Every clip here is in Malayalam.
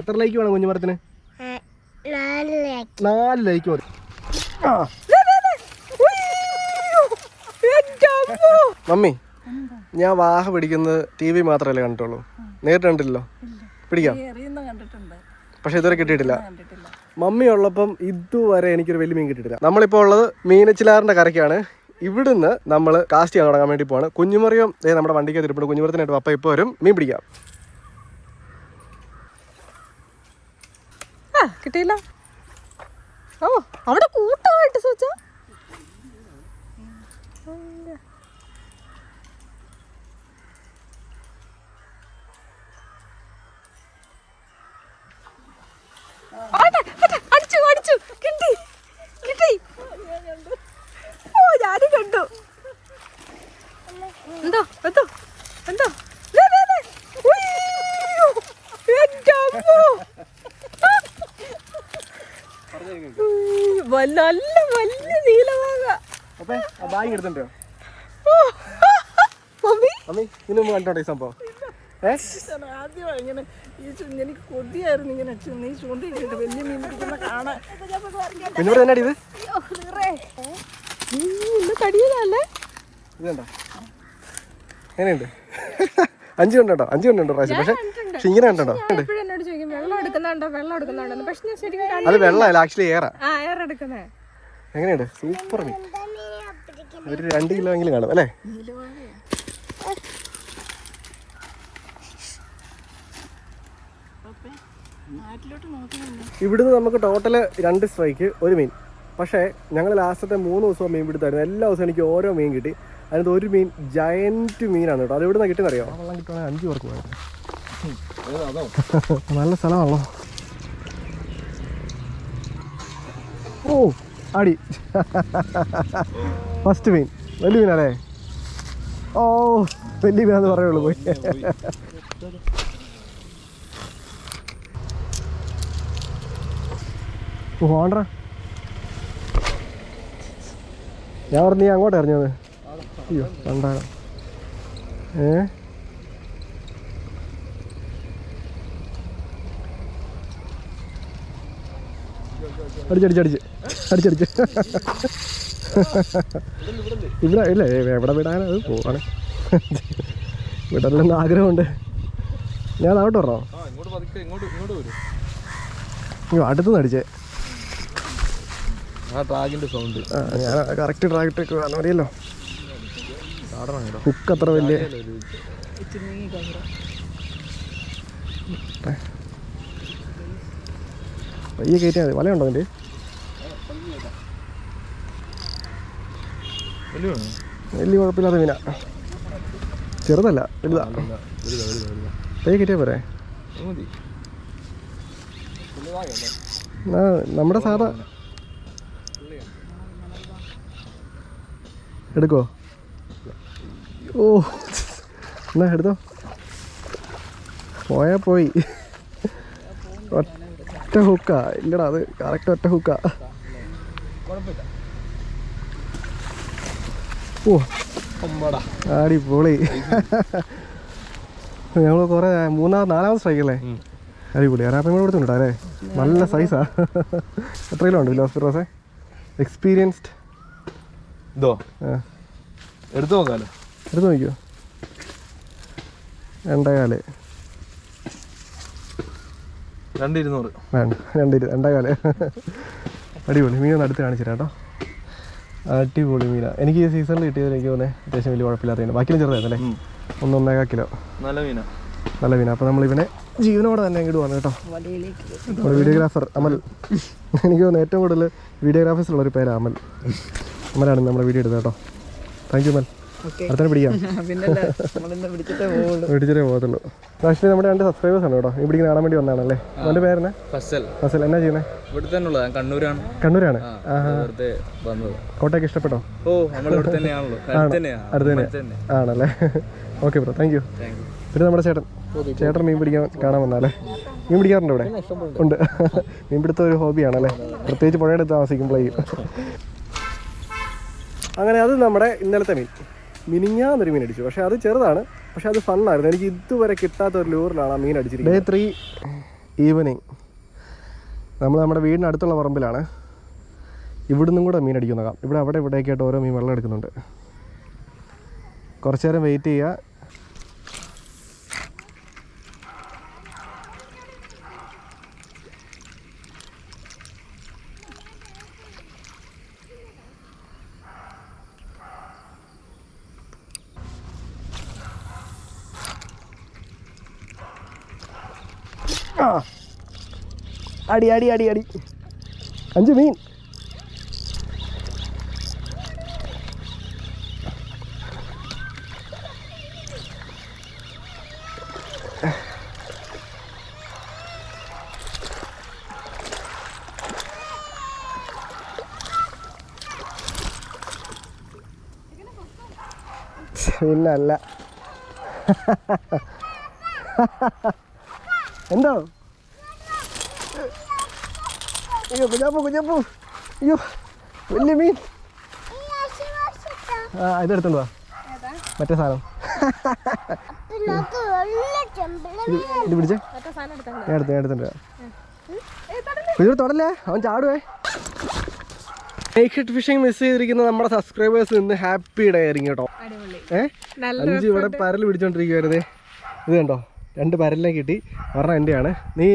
എത്ര ലൈക്ക് വേണം കുഞ്ഞുമരത്തിന്? നാല് ലൈക്ക് മതി. മമ്മി ഞാൻ വാഹ പിടിക്കുന്നത് ടി വി മാത്രമല്ലേ കണ്ടിട്ടുള്ളൂ? നേരിട്ട് കണ്ടില്ലല്ലോ പിടിക്കാം. പക്ഷെ ഇതുവരെ കിട്ടിയിട്ടില്ല. മമ്മി ഉള്ളപ്പം ഇതുവരെ എനിക്കൊരു വലിയ മീൻ കിട്ടിയിട്ടില്ല. നമ്മളിപ്പോൾ ഉള്ളത് മീനച്ചിലാറിന്റെ കരയ്ക്കാണ്. ഇവിടുന്ന് നമ്മൾ കാസ്റ്റ് ചെയ്യാൻ തുടങ്ങാൻ വേണ്ടി പോവാണ്. കുഞ്ഞുമറിയും നമ്മുടെ വണ്ടിക്ക് തിരുപ്പുണ്ട് കുഞ്ഞുമരത്തിനായിട്ട് അപ്പം ഇപ്പോൾ വരും. മീൻ പിടിക്കാം. കിട്ടിയില്ല. ഓ അവിടെ കൂട്ടമായിട്ട് സൂച്ച കിട്ടി കിട്ടി. ഓ എന്തോ ദേ, ദേ, ദേ. ഉയ്യോ. എന്റെ അമ്മോ. ഉയ്യ്, വ- നല്ല വലിയ നീലമാക അപ്പേ ആ ബാഗ് എടുത്തിട്ടോ. മമ്മി? മമ്മി ഇതിന് മുമ്പ് കണ്ടോട്ടെ ഈ സംഭവം? ഏ? ആദ്യം ഇങ്ങനെ ഈ ചു- എനിക്ക് കൊതിയായിരുന്നു ഇങ്ങനെ നീ വലിയ മീൻ പിടിക്കുന്ന കാണാൻ. ഇത്? കടിയതല്ലേ കണ്ടോ? എങ്ങനെയുണ്ട്? അഞ്ച് കണ്ടോ അഞ്ച് കണ്ടോ പ്രാവശ്യം? പക്ഷെ പക്ഷെ ഇങ്ങനെ കണ്ടോ? ഉണ്ട് എന്നോട് ചോദിക്കും വെള്ളം എടുക്കുന്നുണ്ടോ? വെള്ളം പക്ഷെ അത് വെള്ളമല്ല ആക്ച്വലി ഏറാ. എങ്ങനെയുണ്ട്? സൂപ്പർ മീൻ. ഒരു രണ്ട് കിലോ എങ്കിലും കാണും അല്ലേ? ഇവിടുന്ന് നമുക്ക് ടോട്ടൽ രണ്ട് സ്ട്രൈക്ക് ഒരു മീൻ. പക്ഷേ ഞങ്ങൾ ലാസ്റ്റത്തെ മൂന്ന് ദിവസവും മീൻ പിടുത്തായിരുന്നു. എല്ലാ ദിവസവും എനിക്ക് ഓരോ മീൻ കിട്ടി. അതിനകത്ത് ഒരു മീൻ ജയന്റ് മീനാണ് കേട്ടോ. അത് ഇവിടുന്ന് കിട്ടുന്നറിയോ വെള്ളം കിട്ടുവാണെങ്കിൽ അഞ്ച് പേർക്ക് പോയത് നല്ല സ്ഥലമാണല്ലോ. ഓ അടി. ഫസ്റ്റ് മീൻ വലിയ മീനാണേ ഓ വലിയ മീനാന്ന് പറയുള്ളൂ പോയി. ഓ പോണ്ട ഞാൻ പറഞ്ഞു നീ അങ്ങോട്ട് എറിഞ്ഞത് അയ്യോ കണ്ടാണ് ഏ? അടിച്ചടിച്ചടിച്ച് അടിച്ചടിച്ച് ഇവിടെ ഇല്ലേ എവിടെ വിടാനത് പോവാണ്. വിടലെന്ന് ആഗ്രഹമുണ്ട്. ഞാൻ അതോട്ട് പറഞ്ഞോ ഇങ്ങോട്ട് നടിച്ചേ ഇങ്ങോട്ട് ഇങ്ങോട്ട് വരും. അയ്യോ അടുത്തുനിന്ന് അടിച്ചേ. ആ സൗണ്ട്. ആ, ഞാൻ കറക്റ്റ് ട്രാക്ടർ കേട്ടോ ഹുക്ക് അത്ര വലിയ പയ്യെ കയറ്റിയാൽ മതി. വലയുണ്ടോ അതിന്റെ വലിയ? വലിയ കുഴപ്പമില്ലാത്ത മീനാ. ചെറുതല്ല വലുതാ. പയ്യെ കയറ്റിയാൽ പോരെ? ആ നമ്മുടെ സാധാ എടുക്കോ? ഓ എന്നാ എടുത്തോ? പോയാ പോയി. ഒറ്റ ഹുക്കാ. ഇല്ലടാ അത് കറക്റ്റ് ഒറ്റ ഹുക്കാ. ഓ. അടിപൊളി. ഞങ്ങൾ കുറേ മൂന്നാം നാലാമത് സ്ട്രൈക്കല്ലേ അടിപൊളി. അപ്പം കൂടെ കൊടുത്തിട്ടുണ്ടോ അല്ലേ? നല്ല സൈസാ എത്ര കിലോ ഉണ്ട് ഫിലോസഫി റോസെ എക്സ്പീരിയൻസ്ഡ് ഇതോ? എടുത്തു നോക്കാലോ. എടുത്തു നോക്കിയോ രണ്ടേകാൽ രണ്ട് ഇരുന്നൂറ് വേണ്ട രണ്ട് ഇരു രണ്ടേകാൽ. അടിപൊളി മീൻ ഒന്ന് അടുത്ത് കാണിച്ചു തരാം കേട്ടോ. അടിപൊളി മീനാ. എനിക്ക് ഈ സീസണിൽ കിട്ടിയതിൽ എനിക്ക് തോന്നുന്നത് അത്യാവശ്യം വലിയ കുഴപ്പമില്ലാത്ത മീൻ ബാക്കിയും ചെറുതായിരുന്നല്ലേ? ഒന്ന് ഒന്നേകാ കിലോ. നല്ല മീനാ. നല്ല മീനാ. അപ്പോൾ നമ്മൾ ഇവനെ ജീവനോടെ തന്നെ ഇങ്ങോട്ട് വന്നു കേട്ടോ. നമ്മുടെ വീഡിയോഗ്രാഫർ അമൽ. എനിക്ക് തോന്നുന്നു ഏറ്റവും കൂടുതൽ വീഡിയോഗ്രാഫേഴ്സ് ഉള്ള ഒരു പേരാണ് അമൽ. അമലാണ് നമ്മുടെ വീഡിയോ എടുത്തത് കേട്ടോ. Thank you Amal. അടുത്തന്നെ പിടിക്കാം. പിന്നല്ലേ നമ്മളിന്ന് പിടിച്ചിട്ടേ പോകത്തുള്ളൂ. ആക്ച്വലി നമ്മുടെ രണ്ട് സബ്സ്ക്രൈബേഴ്സ് ആണ് കേട്ടോ. ഇവിടെ കാണാൻ വേണ്ടി വന്നാണല്ലേ അവന്റെ പേരെ ഫസൽ. ഫസൽ എന്നാ ചെയ്യുന്നത് ഇവിടെ തന്നെ കണ്ണൂരാണ്. കണ്ണൂരാണ്? കോട്ടയൊക്കെ ഇഷ്ടപ്പെട്ടോ? ഓ അടുത്ത് തന്നെ. ആണല്ലേ? Okay bro thank you thank you പിന്നെ നമ്മുടെ ചേട്ടൻ. ചേട്ടൻ മീൻ പിടിക്കാൻ കാണാൻ വന്നാലേ മീൻ പിടിക്കാറുണ്ട് ഇവിടെ? ഉണ്ട്. മീൻ പിടുത്ത ഒരു ഹോബിയാണല്ലേ? പ്രത്യേകിച്ച് പുഴയുടെ താമസിക്കുമ്പോഴേക്കും അങ്ങനെ അത് നമ്മുടെ ഇന്നലത്തെ മീൻ. മിനിഞ്ഞാന്നൊരു മീൻ അടിച്ചു. പക്ഷെ അത് ചെറുതാണ്. പക്ഷെ അത് ഫണ്ണായിരുന്നു. എനിക്ക് ഇതുവരെ കിട്ടാത്ത ഒരു ലൂറിലാണ് ആ മീൻ അടിച്ചിരിക്കുന്നത്. ഡേ ത്രീ ഈവനിങ് നമ്മൾ നമ്മുടെ വീടിന് അടുത്തുള്ള പറമ്പിലാണ്. ഇവിടുന്നും കൂടെ മീൻ അടിക്കുന്നതാണ്. ഇവിടെ അവിടെ ഇവിടേക്കായിട്ട് ഓരോ മീൻ വെള്ളം എടുക്കുന്നുണ്ട്. കുറച്ചു നേരം വെയിറ്റ് ചെയ്യുക. ആ. അടി അടി അടി അടി. അഞ്ച് മീൻ. പിന്നല്ല. എന്തോ? അയ്യോ കുഞ്ഞാപ്പു കുഞ്ഞാപ്പു. അയ്യോ വലിയ മീൻ. ആ ഇതെടുത്തോണ്ട് വാ. മറ്റേ സാധനം. ഇത് പിടിച്ചേ? ഞാൻ എടുത്ത് ഞാൻ തൊടല്ലേ? അവൻ ചാടുവേ. നേക്കഡ് ഫിഷിംഗ് മിസ് ചെയ്തിരിക്കുന്ന നമ്മുടെ സബ്സ്ക്രൈബേഴ്സ് ഇന്ന് ഹാപ്പി ഡേ ആയിരിക്കും കേട്ടോ. ഏഹ് അഞ്ച് ഇവിടെ പരൽ പിടിച്ചോണ്ടിരിക്കുവായിരുന്നേ ഇത് കണ്ടോ? രണ്ട് പരലിനെ കിട്ടി. ഒരെണ്ണം എന്റെയാണ് നീ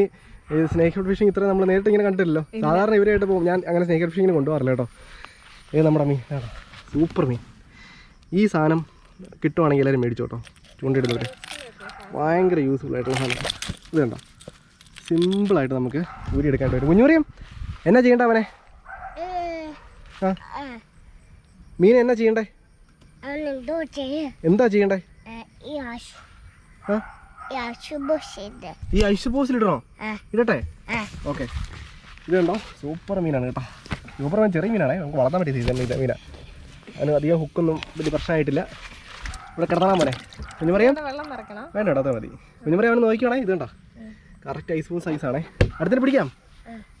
ഈ സ്നേക്ക് ഫിഷിംഗ് ഇത്ര നമ്മൾ നേരിട്ട് ഇങ്ങനെ കണ്ടില്ലല്ലോ സാധാരണ ഇവരായിട്ട് പോകും. ഞാൻ അങ്ങനെ സ്നേക്ക് ഹെഡ് ഫിഷിങ്ങിന് കൊണ്ടുപോകാറില്ല കേട്ടോ. ഇത് നമ്മുടെ മീൻ. കേട്ടോ സൂപ്പർ മീൻ. ഈ സാധനം കിട്ടുവാണെങ്കിൽ എല്ലാവരും മേടിച്ചു കേട്ടോ. ചൂണ്ടിടുന്നവർ ഭയങ്കര യൂസ്ഫുൾ ആയിട്ടുള്ള സാധനം. ഇത് കണ്ടോ? സിമ്പിളായിട്ട് നമുക്ക് ഊരി എടുക്കാൻ വരും കുഞ്ഞുറിയും എന്നാ ചെയ്യണ്ട അവനെ? ആ. മീൻ എന്നാ ചെയ്യണ്ടേ? എന്താ ചെയ്യണ്ടേ? ആ. ഈ ഐസ് പോസിലിടണോ ആ. ഇടട്ടെ. ഓക്കെ. ഇത് കണ്ടോ? സൂപ്പർ മീനാണ് കേട്ടോ. സൂപ്പർ മീൻ ചെറിയ മീനാണ്. നമുക്ക് വളർത്താൻ പറ്റിയ സീസൺ ഇത് മീനാ. അതിന് അധികം ഹുക്കൊന്നും വലിയ പ്രശ്നമായിട്ടില്ല. ഇവിടെ കിടന്നാ പോലെ കുഞ്ഞു പറയാം? വേണ്ട കേട്ടോ അത് മതി. കുഞ്ഞു പറയാൻ അവന് നോക്കിയാണേ ഇത് കണ്ടോ? കറക്റ്റ് ഐസ് ബോസ് സൈസാണേ അടുത്തിന് പിടിക്കാം?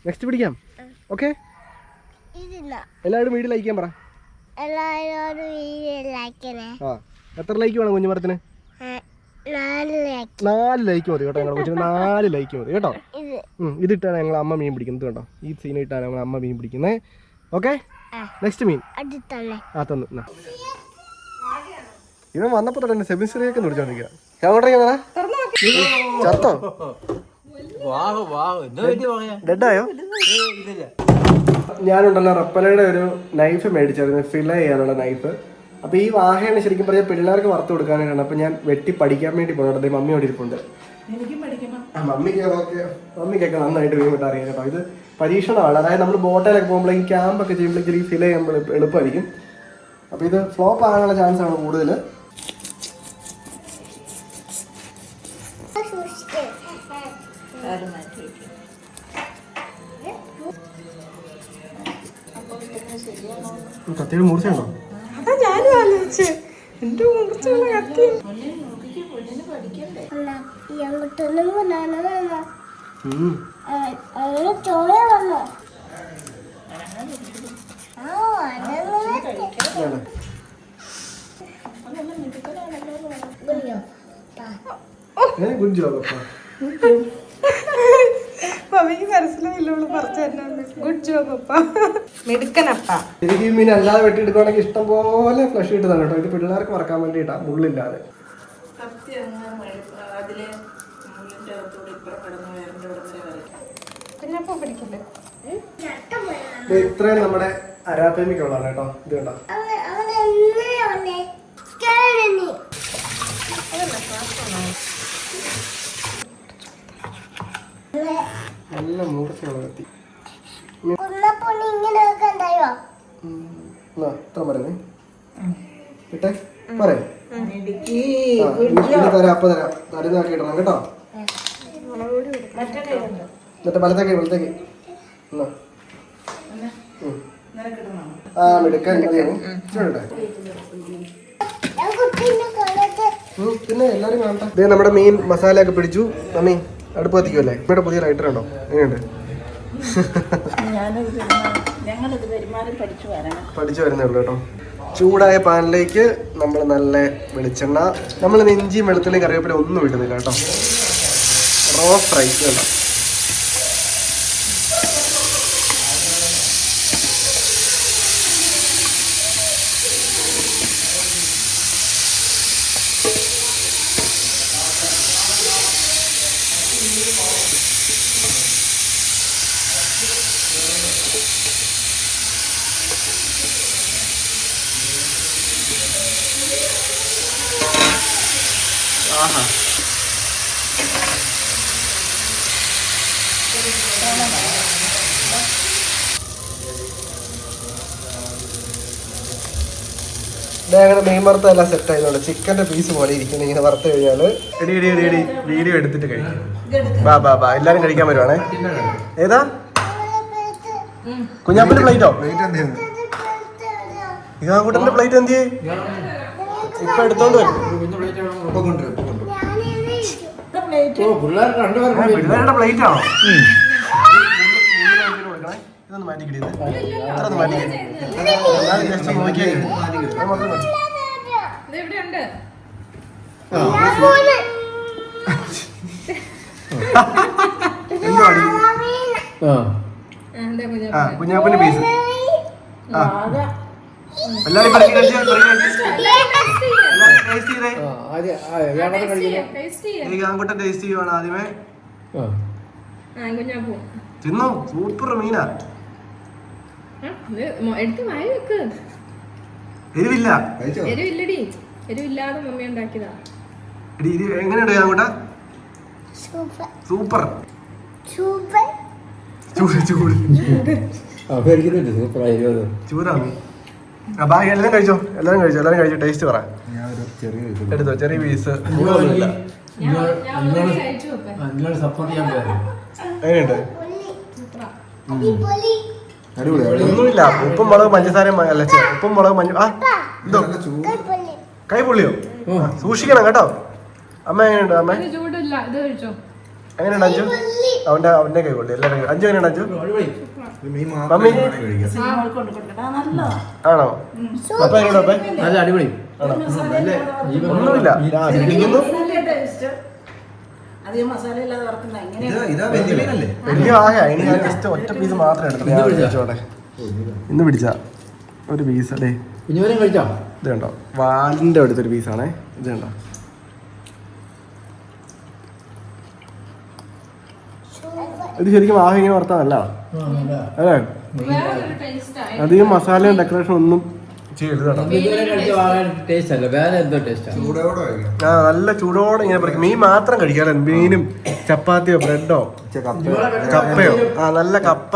നെക്സ്റ്റ് പിടിക്കാം? ഓക്കെ. എല്ലാവരും വീട്ടിൽ അയക്കാൻ പറ. എത്ര ലൈക്ക് വേണം കുഞ്ഞുമരത്തിന് നാല് ലൈക്ക് മതി കേട്ടോ ഞങ്ങളുടെ കൊച്ചിന്. നാല് ലൈക്ക് മതി കേട്ടോ. ഇതിട്ടാണ് ഞങ്ങൾ അമ്മ മീൻ പിടിക്കുന്നത് കേട്ടോ. ഈ സീൻ ഇട്ടാണ് ഞങ്ങൾ അമ്മ മീൻ പിടിക്കുന്നത് ഓക്കെ. നെക്സ്റ്റ് മീൻ. ആ തന്നു. ഇവൻ വന്നപ്പോ തന്നെ സെമിസ്റ്ററിയൊക്കെ വിളിച്ചോണ്ടിരിക്കുക ചത്തോ? ഡെഡായോ? ഞാനുണ്ടല്ലോ റപ്പലയുടെ ഒരു നൈഫ് മേടിച്ചായിരുന്നു. ഫില ചെയ്യാനുള്ള നൈഫ് അപ്പൊ ഈ വാഹയാണ് ശരിക്കും പറഞ്ഞാൽ പിള്ളേർക്ക് വറുത്ത് കൊടുക്കാനാണ്. അപ്പൊ ഞാൻ വെട്ടി പഠിക്കാൻ വേണ്ടി പോകണം ദേ മമ്മി അവിടെ ഇരിപ്പുണ്ട്. ആ, മമ്മിക്ക് മമ്മിക്കൊക്കെ നന്നായിട്ട് വീട്ടിൽ വിട്ട് അറിയാം കേട്ടോ. ഇത് പരീക്ഷണമാണ്. അതായത് നമ്മൾ ബോട്ടിലൊക്കെ പോകുമ്പോഴേക്കും ക്യാമ്പൊക്കെ ചെയ്യുമ്പോഴേക്കും ഈ ഫില ചെയ്യുമ്പോൾ എളുപ്പമായിരിക്കും. അപ്പൊ ഇത് ഫ്ലോപ്പ് ആകാനുള്ള ചാൻസ് ആണ് കൂടുതൽ കത്തിയുടെ മൂർച്ചയുണ്ടോ? ആലോചിച്ച്. എന്റെ മുറിച്ചുള്ള കത്തി. good job, അപ്പാ. മമ്മിക്ക് മനസ്സിലായില്ല അവൾ പറഞ്ഞു തന്നെ ഗുഡ് ജോബ് അപ്പ. മിടുക്കനപ്പ. എനിക്ക് ഈ മീൻ അല്ലാതെ വെട്ടിയെടുക്കുകയാണെങ്കിൽ ഇഷ്ടം പോലെ ഫ്ലഷ് കിട്ടുന്നതാണ് കേട്ടോ. ഇത് പിള്ളേർക്ക് മറക്കാൻ വേണ്ടിയിട്ടാ മുള്ളില്ലാതെ. ഇത്രയും നമ്മുടെ അരാപ്പേമിക്കുള്ളതാണ് കേട്ടോ ഇത് കണ്ടോ അവൻ അവൻ എങ്ങനെയാണ് കേളനി പറയുന്നേ ഇട്ടെ പറയേ തരാം അപ്പൊ തരാം തരുന്നാക്കി ഇടണം കേട്ടോ എന്നിട്ട് വലത്തേക്ക് വലത്തേക്ക് എന്നാ. ഉം. ആ മിടുക്കാൻ പിന്നെ എല്ലാരും കാണട്ടെ ഇത് നമ്മുടെ മീൻ മസാല ഒക്കെ പിടിച്ചു മമ്മി അടുപ്പ് കത്തിക്കുമല്ലേ ഇവിടെ പുതിയ ലൈറ്റർ ഉണ്ടോ എങ്ങനെയുണ്ട് പഠിച്ചു വരുന്നേ ഉള്ളൂ കേട്ടോ. ചൂടായ പാനിലേക്ക് നമ്മൾ നല്ല വെളിച്ചെണ്ണ നമ്മൾ നെഞ്ചിയും വെളുത്തുള്ളിയും കറിവേപ്പില ഒന്നും ഇടുന്നില്ല കേട്ടോ. റോസ്റ്റ് റൈസ് കേട്ടോ ആഹാ. ഞങ്ങളുടെ മീൻ വറുത്ത എല്ലാം സെറ്റ് ആയതുകൊണ്ട് ചിക്കന്റെ പീസ് പോലെ ഇരിക്കുന്നു. ഇങ്ങനെ വറുത്ത് കഴിഞ്ഞാൽ എടി എടി എടി എടി. വീഡിയോ എടുത്തിട്ട് കഴിക്കും. ബാ ബാ ബാ. എല്ലാരും കഴിക്കാൻ വരുവാണേ. ഏതാ? കുഞ്ഞാപ്പിന്റെ പ്ലേറ്റോ ഇതാ കൂട്ടന്റെ പ്ലേറ്റ് എന്തിയേ ഇപ്പൊ എടുത്തോണ്ട് വരും. പിള്ളേരുടെ പ്ലേറ്റ് ആണോ? ഇതൊന്ന് നോക്കിയാൽ അത് മൊത്തം മതി. ചെയ്തേ. ടേസ്റ്റ് ചെയ്യുവാണ് ആദ്യമേ. തിന്നു? സൂപ്പർ മീനാ. എരിവില്ല. എരിവില്ലടി. എരിവില്ലാതെ മമ്മി ഉണ്ടാക്കിയതാ. എങ്ങനെയുണ്ട് സൂപ്പർ സൂപ്പർ. സൂപ്പർ. ചൂട്. ചൂട് ചൂടാണ് ആ ബാക്കി എല്ലാം കഴിച്ചോ? എല്ലാരും കഴിച്ചോ? എല്ലാരും കഴിച്ചോ? ടേസ്റ്റ് പറ. എടുത്തോ ചെറിയ പീസ് സപ്പോർട്ട് ചെയ്യാൻ എങ്ങനെയുണ്ട്? അടിപൊളി ഒന്നുമില്ല. ഉപ്പും മുളക് പഞ്ചസാരയും അല്ല ഉപ്പും മുളക് മഞ്ഞ ആ എന്തോ കൈ പുള്ളിയോ സൂക്ഷിക്കണം കേട്ടോ. അമ്മ എങ്ങനെയുണ്ട് അമ്മ? എങ്ങനെയുണ്ട് അഞ്ചു? അവന്റെ അവന്റെ കൈ പൊള്ളി എല്ലാവരും അഞ്ചു എങ്ങനെയുണ്ട് അഞ്ചു? മമ്മി? ആണോ? അപ്പൊ എങ്ങനെയുണ്ട് അപ്പൊ? നല്ല അടിപൊളി. ഒന്നുമില്ല വലിയ ആകെ ഞാൻ ജസ്റ്റ് ഒറ്റ പീസ് മാത്രം ഇന്ന് പിടിച്ച? ഒരു പീസ് അല്ലേ? ഇത് കണ്ടോ? വാലിന്റെ അടുത്തൊരു പീസാണേ ഇത് കണ്ടോ? ഇത് ശരിക്കും ആകെ ഇങ്ങനെ അല്ലേ? ടേസ്റ്റാ അധികം മസാലയും ഡെക്കറേഷൻ ഒന്നും ആ നല്ല ചൂടോടെ ഇങ്ങനെ പറിക്കും. മീൻ മാത്രം കഴിക്കാതെ മീനും ചപ്പാത്തിയോ ബ്രെഡോ? കപ്പയോ. ആ നല്ല കപ്പ.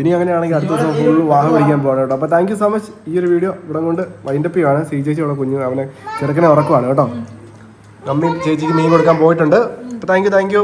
ഇനി അങ്ങനെയാണെങ്കിൽ അടുത്ത ദിവസം ഫുൾ വാഹനം പിടിക്കാൻ പോകണം കേട്ടോ. അപ്പൊ താങ്ക് യു സോ മച്ച് ഈ ഒരു വീഡിയോ ഇവിടെ കൊണ്ട് വൈൻഡപ്പ് ചെയ്യുവാണ്. സി ചേച്ചി അവിടെ കുഞ്ഞു അവനെ ചെറുക്കനെ ഉറക്കുവാണ് കേട്ടോ. അമ്മയും ചേച്ചിക്ക് മീൻ കൊടുക്കാൻ പോയിട്ടുണ്ട്. അപ്പൊ താങ്ക് യു താങ്ക് യു